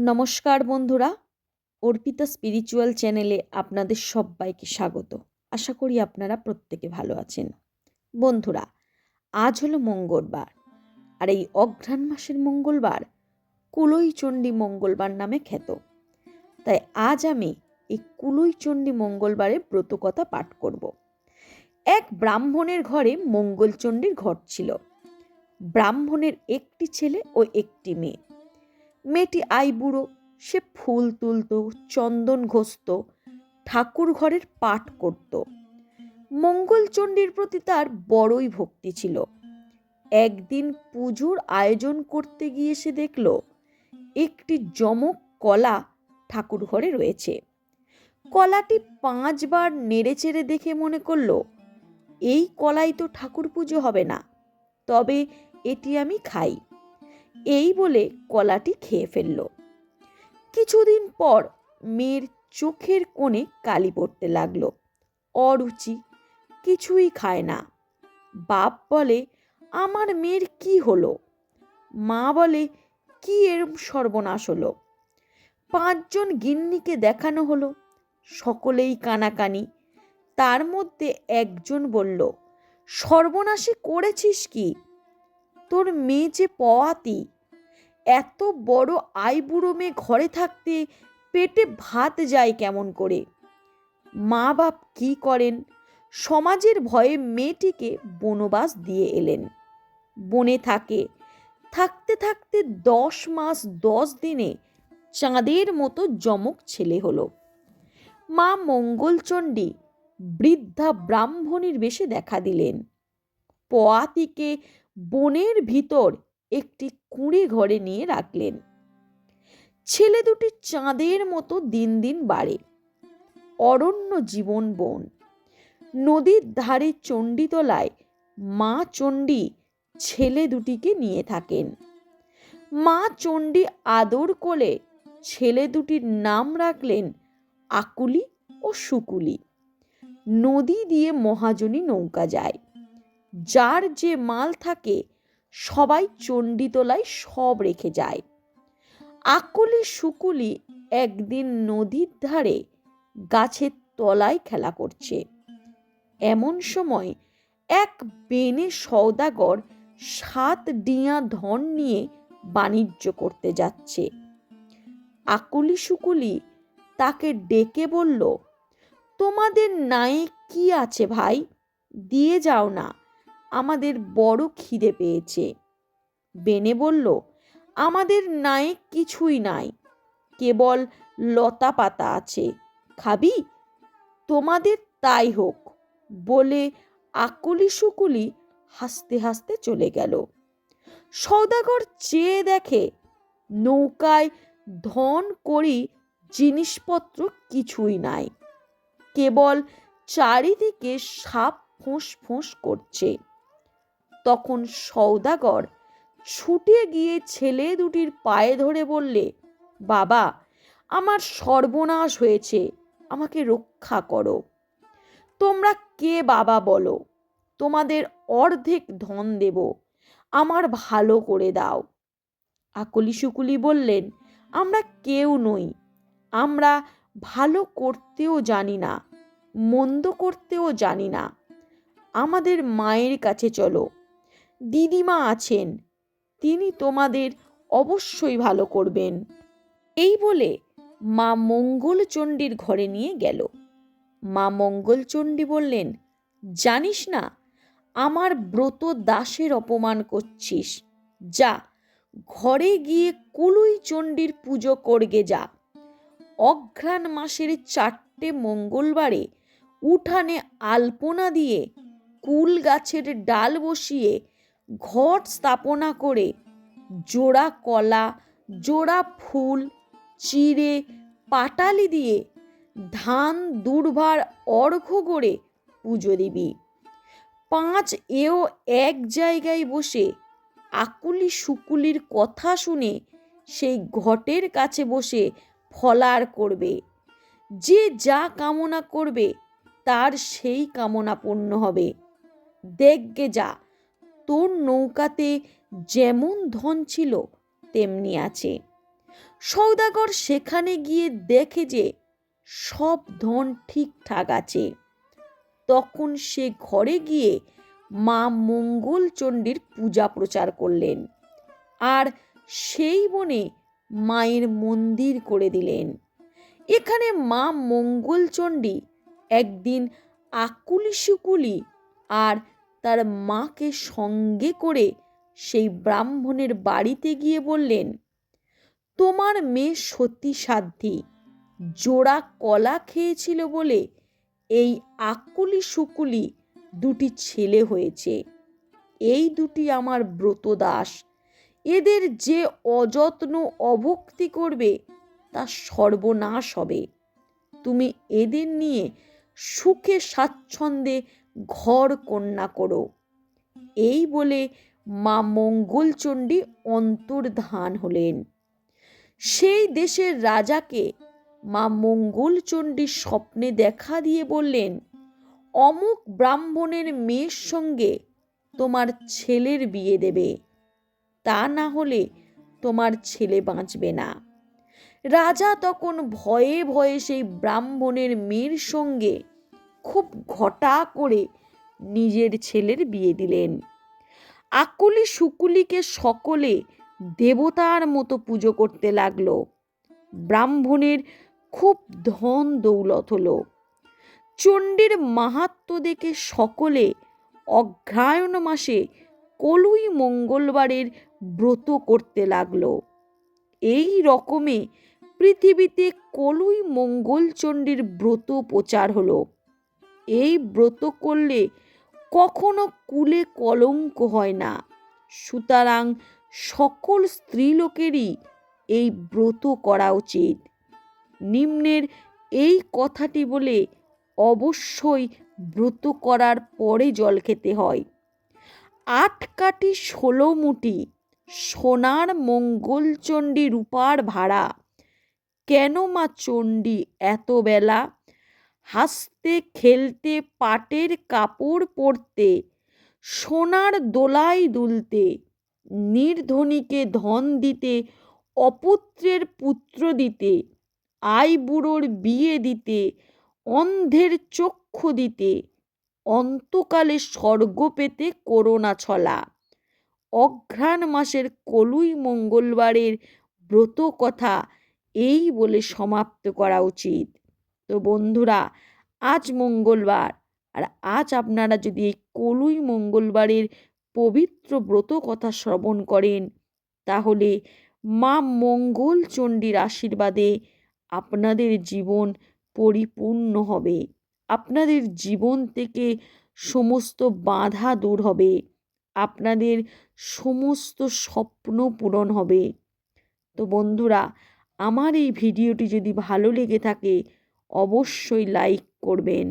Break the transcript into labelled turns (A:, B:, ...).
A: নমস্কার বন্ধুরা, অর্পিতা স্পিরিচুয়াল চ্যানেলে আপনাদের সবাইকে স্বাগত। আশা করি আপনারা প্রত্যেকে ভালো আছেন। বন্ধুরা, আজ হলো মঙ্গলবার, আর এই অঘ্রাণ মাসের মঙ্গলবার কুলইচণ্ডী মঙ্গলবার নামে খ্যাত। তাই আজ আমি এই কুলইচণ্ডী মঙ্গলবারের ব্রতকথা পাঠ করব। এক ব্রাহ্মণের ঘরে মঙ্গলচণ্ডীর ঘর ছিল। ব্রাহ্মণের একটি ছেলে ও একটি মেয়ে। মেয়েটি আইবুড়ো সে ফুল তুলত, চন্দন ঘষত, ঠাকুর ঘরের পাঠ করত। মঙ্গলচণ্ডীর প্রতি তার বড়ই ভক্তি ছিল। একদিন পুজোর আয়োজন করতে গিয়ে সে দেখল, একটি জমক কলা ঠাকুর ঘরে রয়েছে। কলাটি পাঁচবার নেড়েচেড়ে দেখে মনে করল, এই কলাই তো ঠাকুর পুজো হবে না, তবে এটি আমি খাই। এই বলে কলাটি খেয়ে ফেলল। কিছুদিন পর মেয়ের চোখের কোণে কালি পড়তে লাগল। অরুচি, কিছুই খায় না। বাপ বলে, আমার মেয়ের কি হলো? মা বলে, কি এরম সর্বনাশ হলো? পাঁচজন গিন্নিকে দেখানো হলো। সকলেই কানাকানি। তার মধ্যে একজন বলল সর্বনাশী করেছিস কি? তোর মেয়ে যে পওয়াতি এত বড় আইবুড়ো মেয়ে ঘরে থাকতে পেটে ভাত যায় কেমন করে? মা বাপ কি করেন? সমাজের ভয়ে মেয়েটিকে বনবাস দিয়ে এলেন। বনে থাকে। থাকতে থাকতে দশ মাস দশ দিনে চাঁদের মতো জমক ছেলে হলো। মা মঙ্গলচণ্ডী বৃদ্ধা ব্রাহ্মণীর বেশে দেখা দিলেন। পোয়াতিকে বনের ভিতর একটি কুঁড়ে ঘরে নিয়ে রাখলেন। ছেলে দুটি চাঁদের মতো দিন দিন বাড়ে। অরণ্য জীবন বন। নদীর ধারে চণ্ডীতলায় মা চণ্ডী ছেলে দুটিকে নিয়ে থাকেন। মা চণ্ডী আদর কোলে ছেলে দুটির নাম রাখলেন আকুলি ও সুকুলি। নদী দিয়ে মহাজনী নৌকা যায়। যার যে মাল থাকে সবাই চণ্ডীতলায় সব রেখে যায়। আকুলি সুকুলি একদিন নদীর ধারে গাছের তলায় খেলা করছে। এমন সময় এক বেনে সৌদাগর সাত ডিয়া ধন নিয়ে বাণিজ্য করতে যাচ্ছে। আকুলি সুকুলি তাকে ডেকে বলল, তোমাদের নায়ে কি আছে ভাই? দিয়ে যাও না। আমাদের বড় খিদে পেয়েছে। বেনে বলল, আমাদের নাই কিছুই নাই। কেবল লতা পাতা আছে। খাবি? তোমাদের তাই হোক। বলে আকুলি সুকুলি হাসতে হাসতে চলে গেল। সৌদাগর চেয়ে দেখে নৌকায় ধন করি জিনিসপত্র কিছুই নাই। কেবল চারিদিকে সাপ ফোঁস ফোঁস করছে। তখন সৌদাগর ছুটে গিয়ে ছেলে দুটির পায়ে ধরে বললে, বাবা, আমার সর্বনাশ হয়েছে, আমাকে রক্ষা করো। তোমরা কে বাবা বলো? তোমাদের অর্ধেক ধন দেব, আমার ভালো করে দাও। আকলি শুকুলি বললেন, আমরা কেউ নই, আমরা ভালো করতেও জানি না, মন্দ করতেও জানি না। আমাদের মায়ের কাছে চলো দিদিমা আছেন, তিনি তোমাদের অবশ্যই ভালো করবেন। এই বলে মা মঙ্গলচণ্ডীর ঘরে নিয়ে গেল। মা মঙ্গলচণ্ডী বললেন, জানিস না, আমার ব্রত দাসের অপমান করছিস। যা, ঘরে গিয়ে কুলুই চণ্ডীর পুজো করগে যা। অঘ্রাণ মাসের চারটে মঙ্গলবারে উঠানে আলপনা দিয়ে কুল গাছের ডাল বসিয়ে ঘট স্থাপনা করে জোড়া কলা, জোড়া ফুল, চিড়ে, পাটালি দিয়ে ধান দুর্ভার অর্ঘ্য করে পুজো দিবি। পাঁচ এও এক জায়গায় বসে আকুলি সুকুলির কথা শুনে সেই ঘটের কাছে বসে ফলার করবে। যে যা কামনা করবে, তার সেই কামনা পূর্ণ হবে। দেখগে যা তোর নৌকাতে যেমন ধন ছিল, তেমনি আছে। সৌদাগর সেখানে গিয়ে দেখে যে সব ধন ঠিকঠাক আছে। তখন সে ঘরে গিয়ে মা মঙ্গলচণ্ডীর পূজা প্রচার করলেন আর সেই বনে মায়ের মন্দির করে দিলেন। এখানে মা মঙ্গলচণ্ডী একদিন আকুলি সুকুলি আর তার মাকে সঙ্গে করে সেই ব্রাহ্মণের বাড়িতে গিয়ে বললেন, তোমার মেয়ে সতী সাধ্যী জোড়া কলা খেয়েছিল বলে এই আকুলি সুকুলি দুটি ছেলে হয়েছে। এই দুটি আমার ব্রতদাস। এদের যে অযত্ন অভক্তি করবে, তা সর্বনাশ হবে। তুমি এদের নিয়ে সুখে স্বাচ্ছন্দ্যে ঘর কন্যা করো। এই বলে মা মঙ্গলচণ্ডী অন্তর্ধান হলেন। সেই দেশের রাজাকে মা মঙ্গলচণ্ডী স্বপ্নে দেখা দিয়ে বললেন, অমুক ব্রাহ্মণের মেয়ের সঙ্গে তোমার ছেলের বিয়ে দেবে। তা না হলে তোমার ছেলে বাঁচবে না। রাজা তখন ভয়ে ভয়ে সেই ব্রাহ্মণের মেয়ের সঙ্গে ঘটা করে নিজের ছেলের বিয়ে দিলেন। আকুলি সুকুলিকে সকলে দেবতার মতো পুজো করতে লাগল। ব্রাহ্মণের খুব ধন দৌলত হলো। চণ্ডীর মাহাত্ম দেখে সকলে অগ্রায়ণ মাসে কলুই মঙ্গলবারের ব্রত করতে লাগল। এই রকমে পৃথিবীতে কলুই মঙ্গলচণ্ডীর ব্রত প্রচার হলো। এই ব্রত করলে কখনো কুলে কলঙ্ক হয় না। সুতরাং সকল স্ত্রীলোকেরই এই ব্রত করা উচিত। নিম্নের এই কথাটি বলে অবশ্যই ব্রত করার পরে জল খেতে হয়। আট কাটি ষোলো মুটি সোনার মঙ্গলচণ্ডী রূপার ভাড়া। কেন মা চণ্ডী এত বেলা? হাসতে, খেলতে, পাটের কাপড় পরতে, সোনার দোলাই দুলতে, নির্ধনীকে ধন দিতে, অপুত্রের পুত্র দিতে আই বুড়োর বিয়ে দিতে, অন্ধের চক্ষু দিতে, অন্তকালে স্বর্গ পেতে করোনা ছলা। অঘ্রাণ মাসের কলুই মঙ্গলবারের ব্রত কথা এই বলে সমাপ্ত করা উচিত। তো বন্ধুরা, আজ মঙ্গলবার। আর আজ আপনারা যদি এই কলুই মঙ্গলবারের পবিত্র ব্রত কথা শ্রবণ করেন, তাহলে মা মঙ্গলচণ্ডীর আশীর্বাদে আপনাদের জীবন পরিপূর্ণ হবে। আপনাদের জীবন থেকে সমস্ত বাধা দূর হবে। আপনাদের সমস্ত স্বপ্ন পূরণ হবে। তো বন্ধুরা, আমার এই ভিডিওটি যদি ভালো লেগে থাকে অবশ্যই লাইক করবেন।